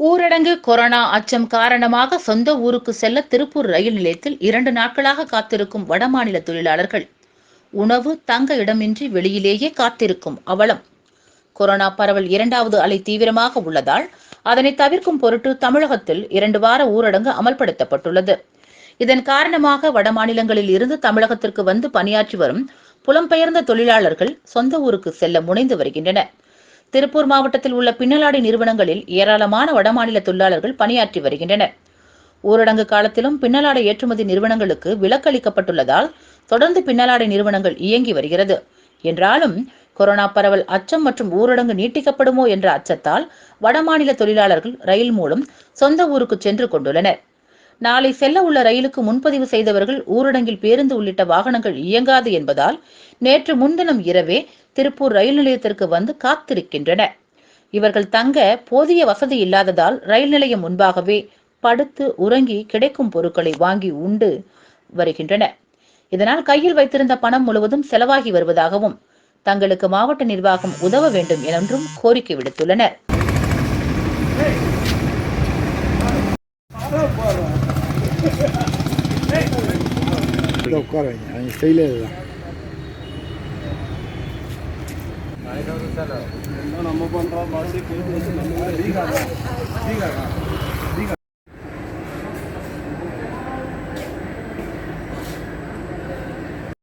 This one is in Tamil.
ஊரடங்கு கொரோனா அச்சம் காரணமாக சொந்த ஊருக்கு செல்ல திருப்பூர் ரயில் நிலையத்தில் இரண்டு நாட்களாக காத்திருக்கும் வடமாநில தொழிலாளர்கள். உணவு தங்க இடமின்றி வெளியிலேயே காத்திருக்கும் அவலம். கொரோனா பரவல் இரண்டாவது அலை தீவிரமாக உள்ளதால் அதனை தவிர்க்கும் பொருட்டு தமிழகத்தில் இரண்டு வார ஊரடங்கு அமல்படுத்தப்பட்டுள்ளது. இதன் காரணமாக வடமாநிலங்களில் இருந்து தமிழகத்திற்கு வந்து பணியாற்றி வரும் புலம்பெயர்ந்த தொழிலாளர்கள் சொந்த ஊருக்கு செல்ல முனைந்து வருகின்றனர். திருப்பூர் மாவட்டத்தில் உள்ள பின்னலாடை நிறுவனங்களில் ஏராளமான வடமாநில தொழிலாளர்கள் பணியாற்றி வருகின்றனர். ஊரடங்கு காலத்திலும் பின்னலாடை ஏற்றுமதி நிறுவனங்களுக்கு விலக்களிக்கப்பட்டுள்ளதால் தொடர்ந்து பின்னலாடை நிறுவனங்கள் இயங்கி வருகிறது. என்றாலும் கொரோனா பரவல் அச்சம் மற்றும் ஊரடங்கு நீட்டிக்கப்படுமோ என்ற அச்சத்தால் வடமாநில தொழிலாளர்கள் ரயில் மூலம் சொந்த ஊருக்கு சென்று கொண்டுள்ளனர். நாளை செல்ல உள்ள ரயிலுக்கு முன்பதிவு செய்தவர்கள் ஊரடங்கில் பேருந்து உள்ளிட்ட வாகனங்கள் இயங்காது என்பதால் நேற்று முன்தினம் இரவே திருப்பூர் ரயில் நிலையத்திற்கு வந்து காத்திருக்கின்றனர் இவர்கள் தங்க போதிய வசதி இல்லாததால் ரயில் நிலையம் முன்பாகவே படுத்து உறங்கி கிடைக்கும் பொருட்களை வாங்கி உண்டு வருகின்றனர் இதனால் கையில் வைத்திருந்த பணம் முழுவதும் செலவாகி வருவதாகவும் தங்களுக்கு மாவட்ட நிர்வாகம் உதவ வேண்டும் என்றும் கோரிக்கை விடுத்துள்ளனர். உட்கார வைங்க அவங்க ஸ்டைலே இதுதான் నమ్మకం